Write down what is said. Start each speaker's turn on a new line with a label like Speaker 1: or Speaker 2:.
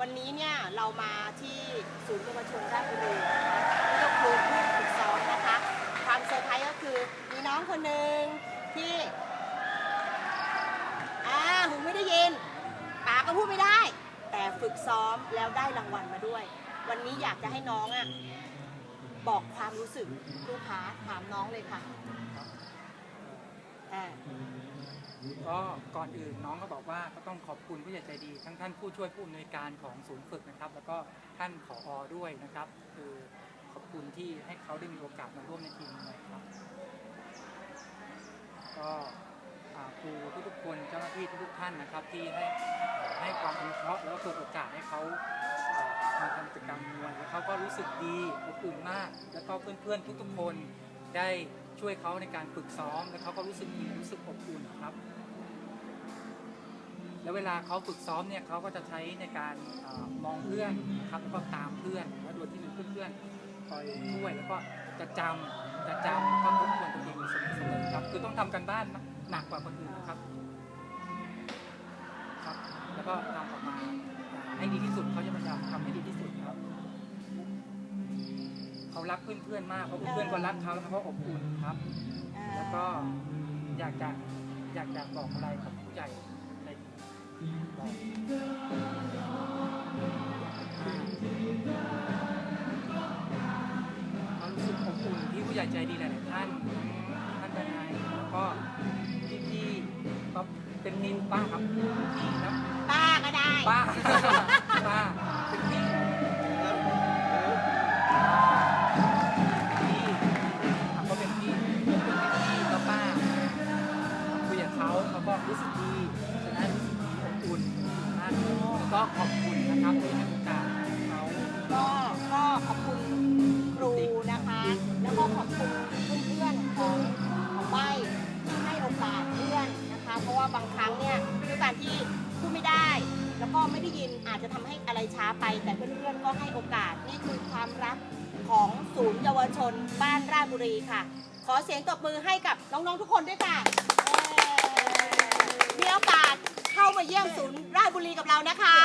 Speaker 1: วันนี้เนี่ยเรามาที่ศูนย์เยาวชนราชบุรีนะคะเพื่อครูผู้ฝึกซ้อมนะคะ ความเซอร์ไพรส์ก็คือมีน้องคนหนึ่งที่อ่าหูไม่ได้ยินปากก็พูดไม่ได้ แต่ฝึกซ้อมแล้วได้รางวัลมาด้วย วันนี้อยากจะให้น้องอะบอกความรู้สึกลูกค้าถามน้องเลยค่ะ
Speaker 2: ก็ก่อนอื่นน้องก็บอกว่าก็ต้องขอบคุณผู้ใหญ่ใจดี ทั้งท่านผู้ช่วยผู้อำนวยการของศูนย์ฝึกนะครับ แล้วก็ท่านผออด้วยนะครับ คือขอบคุณที่ให้เขาได้มีโอกาสมาร่วมในทีมนะครับก็ครูทุกๆคนเจ้าหน้าที่ทุกๆท่านนะครับ ที่ให้ให้ความอนุเคราะห์แล้วก็เปิดโอกาสให้เขามาทำกิจกรรมมวยแล้วเขาก็รู้สึกดีอบอุ่นมาก แล้วก็เพื่อนๆทุกๆคนได้ช่วยเขาในการฝึกซ้อม แล้วเขาก็รู้สึกดีรู้สึกอบอุ่นครับ แล้วเวลาเขาฝึกซ้อมเนี่ยเขาก็จะใช้ในการอมองเพื่อนนะครับแล้วก็ตามเพื่อนแล้วโดยที่มีเพื่อนๆคอยช่วยแล้วก็จะจำจะจำแล้วก็ทบทวนตัวเองอยู่เสมอๆครับ คือต้องทำกันบ้านหนักกว่าคนอื่นนะครับครับ แล้วก็ทำออกมาให้ดีที่สุดเขาจะพยายามทำให้ดีที่สุดครับเขารักเพื่อนๆมากเพราะเพื่อนก็รักเขาแล้วเขาก็อบอุ่นครับ แล้วก็อยากจะอยากจะบอกอะไรกับผู้ใหญ่ ในบอกเรารู้สึกอบอุ่นที่ผู้ใหญ่ใจดีหลายๆท่านทั้งท่านทนายแล้วก็พี่ๆก็เป็นนินป้าครับพี่ครับ
Speaker 1: ป้าก็ได้
Speaker 2: ป้าป้า ก็ขอบคุณนะครับที่ให้โอกาสเขา
Speaker 1: ก็ก็ขอบคุณครูนะคะ แล้วก็ขอบคุณเพื่อนๆของของใบที่ให้โอกาสเพื่อนนะคะ เพราะว่าบางครั้งเนี่ยด้วยการที่พูดไม่ได้ แล้วก็ไม่ได้ยินอาจจะทำให้อะไรช้าไป แต่เพื่อนๆก็ให้โอกาสนี่คือความรักของศูนย์เยาวชน บ้านราชบุรีค่ะ ขอเสียงตบมือให้กับน้องๆทุกคนด้วยค่ะเย้มีโอกาส เข้ามาเยี่ยมศูนย์ราชบุรีกับเรานะคะ